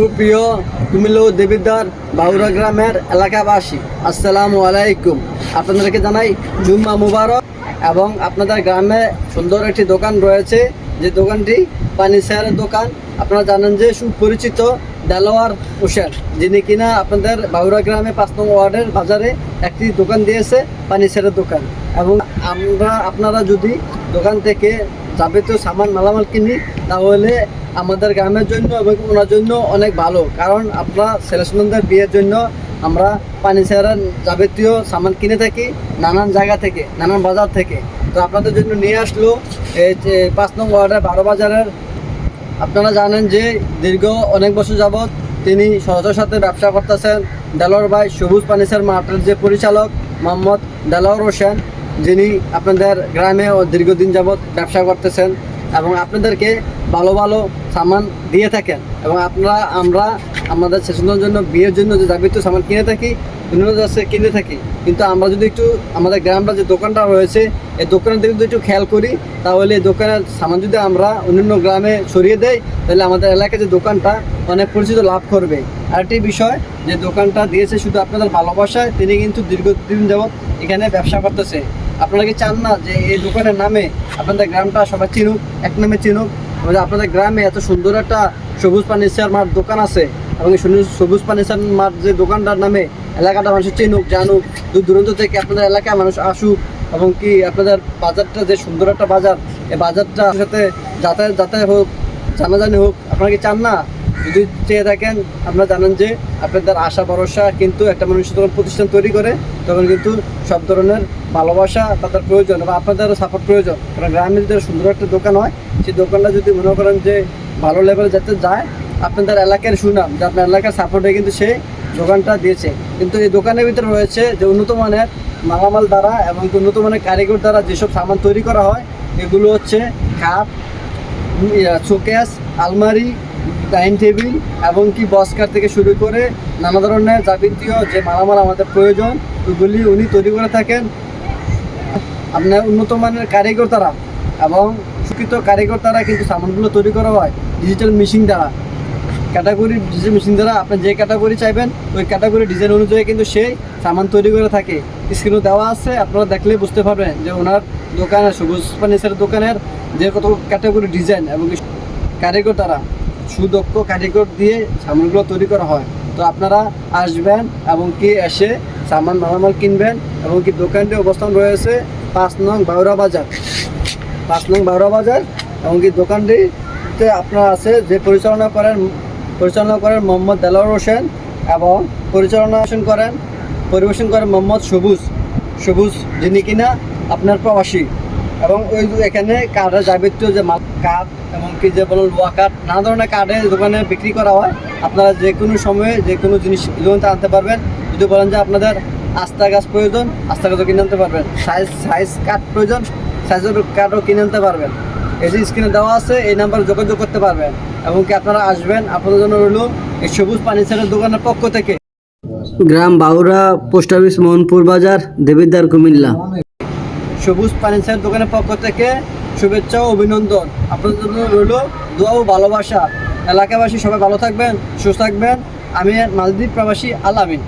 সুপ্রিয়, কুমিল্লা ও দেবিদ্বার বাউরা গ্রামের এলাকাবাসী, আসসালামু আলাইকুম। আপনাদেরকে জানাই জুম্মা মুবারক এবং আপনাদের গ্রামে সুন্দর একটি দোকান রয়েছে। যে দোকানটি পানি শেয়ারের দোকান। আপনারা জানেন যে সুপরিচিত দেলোয়ার হোসেন, যিনি কিনা আপনাদের বাউরা গ্রামে পাঁচ নম্বর ওয়ার্ডের বাজারে একটি দোকান দিয়েছে, পানি শেয়ারের দোকান। এবং আমরা, আপনারা যদি দোকান থেকে যাবতীয় সামান মালামাল কিনি, তাহলে আমাদের গ্রামের জন্য এবং ওনার জন্য অনেক ভালো। কারণ আপনার ছেলেসন্তানদের বিয়ের জন্য আমরা পানি ছেড়ার যাবতীয় সামান কিনে থাকি নানান জায়গা থেকে, নানান বাজার থেকে। তো আপনাদের জন্য নিয়ে আসলো এই পাঁচ নং ওয়ার্ডের বারো বাজারের। আপনারা জানেন যে দীর্ঘ অনেক বছর যাবৎ তিনি সহজের সাথে ব্যবসা করতেছেন। দেলোয়ার ভাই সবুজ পানিসের মাঠের যে পরিচালক মোহাম্মদ দেলোয়ার হোসেন যিনি আপনাদের গ্রামে ও দীর্ঘদিন যাবৎ ব্যবসা করতেছেন এবং আপনাদেরকে ভালো ভালো সামান দিয়ে থাকেন এবং আপনারা, আমরা আমাদের সেশনের জন্য, বিয়ের জন্য যে যাবতীয় সামান কিনে থাকি বিভিন্ন দেশে কিনে থাকি। কিন্তু আমরা যদি একটু, আমাদের গ্রামটা যে দোকানটা রয়েছে, এই দোকানের দিকে যদি একটু খেয়াল করি, তাহলে এই দোকানের সামান যদি আমরা অন্যান্য গ্রামে ছড়িয়ে দেই, তাহলে আমাদের এলাকায় যে দোকানটা অনেক পরিচিত লাভ করবে। আরেকটি বিষয়, যে দোকানটা দিয়েছে শুধু আপনাদের ভালোবাসায়, তিনি কিন্তু দীর্ঘদিন যাবৎ এখানে ব্যবসা করতেছে। আপনারা কি চান না যে এই দোকানের নামে আপনাদের গ্রামটা সবাই চিনুক, এক নামে চিনুক? আপনাদের গ্রামে এত সুন্দর একটা সবুজ ফার্নিচার মাঠ দোকান আছে, এবং সবুজ ফার্নিচার মাঠ যে দোকানটার নামে এলাকাটা মানুষ চিনুক, জানুক, দূর দূরান্ত থেকে আপনাদের এলাকায় মানুষ আসুক, এবং কি আপনাদের বাজারটা যে সুন্দর একটা বাজার, এই বাজারটা সাথে যাতায়াত যাতায়াত হোক, জানাজানি হোক, আপনারা কি চান না যদি চেয়ে থাকেন, আপনারা জানেন যে আপনাদের আশা, ভরসা কিন্তু একটা মানুষ যখন প্রতিষ্ঠান তৈরি করে, তখন কিন্তু সব ধরনের ভালোবাসা তাদের প্রয়োজন বা আপনাদেরও সাপোর্ট প্রয়োজন। কারণ গ্রামে যদি সুন্দর একটা দোকান হয়, সেই দোকানটা যদি মনে করেন যে ভালো লেভেলে যাতে যায়, আপনাদের এলাকার সুনাম, যে আপনার এলাকার সাপোর্টে কিন্তু সে দোকানটা দিয়েছে। কিন্তু এই দোকানের ভিতরে রয়েছে যে উন্নত মানের মালামাল দ্বারা এবং উন্নত মানের কারিগর দ্বারা যেসব সামান তৈরি করা হয়, এগুলো হচ্ছে খাট শোকেস, আলমারি ডাইনিং টেবিল এবং কি বস্কার থেকে শুরু করে নানা ধরনের যাবতীয় যে মালামাল আমাদের প্রয়োজন, ওগুলি উনি তৈরি করে থাকেন। আপনার উন্নত মানের কারিগর তারা এবং শিক্ষিত কারিগর দ্বারা কিন্তু সামানগুলো তৈরি করা হয় ডিজিটাল মেশিন দ্বারা। ক্যাটাগরি ডিজাইন মেশিন দ্বারা আপনি যে ক্যাটাগরি চাইবেন, ওই ক্যাটাগরি ডিজাইন অনুযায়ী কিন্তু সেই সামান তৈরি করে থাকে। স্ক্রিনও দেওয়া আছে, আপনারা দেখলে বুঝতে পারবেন যে ওনার দোকানের সবুজ ফার্নিচারের দোকানের যে কত ক্যাটাগরি ডিজাইন এবং কারিগর দ্বারা। সুদক্ষ কারিগর দিয়ে সামানগুলো তৈরি করা হয়। তো আপনারা আসবেন এবং কি এসে সামান মালামাল কিনবেন এবং কি দোকানটি অবস্থান রয়েছে পাঁচ নং বাউরা বাজার। পাঁচ নং বারো বাজার এমনকি দোকানটিতে আপনার আছে যে পরিচালনা করেন পরিচালনা করেন মোহাম্মদ দেলাওয়ার হোসেন এবং পরিচালনা করেন, পরিবেশন করেন মোহাম্মদ সবুজ। সবুজ যিনি কিনা আপনার প্রবাসী। এবং ওই এখানে কাঠের যাবতীয় যে কাঠ এমনকি যে বলুন লোয়া কাঠ, নানা ধরনের কাঠের দোকানে বিক্রি করা হয়। আপনারা যে কোনো সময়ে যে কোনো জিনিস দোকানতে আনতে পারবেন। যদি বলেন যে আপনাদের আস্তা গাছ প্রয়োজন, আস্তা গাছও কিনে আনতে পারবেন। সাইজ সাইজ কাঠ প্রয়োজন সাইজের কার্ডও কিনে আনতে পারবেন। যে স্ক্রিনে দেওয়া আছে, এই নাম্বারে যোগাযোগ করতে পারবেন। এবং কি আপনারা আসবেন, আপনাদের জন্য রইল এই সবুজ সেটের দোকানের পক্ষ থেকে। গ্রাম বাউরা, পোস্ট অফিস, মোহনপুর বাজার, দেবিদ্বার কুমিল্লা। সবুজ সেটের দোকানের পক্ষ থেকে শুভেচ্ছা ও অভিনন্দন। আপনাদের জন্য রইল দোয়া ও ভালোবাসা। এলাকাবাসী সবাই ভালো থাকবেন, সুস্থ থাকবেন। আমি মালদ্বীপ প্রবাসী আলামিন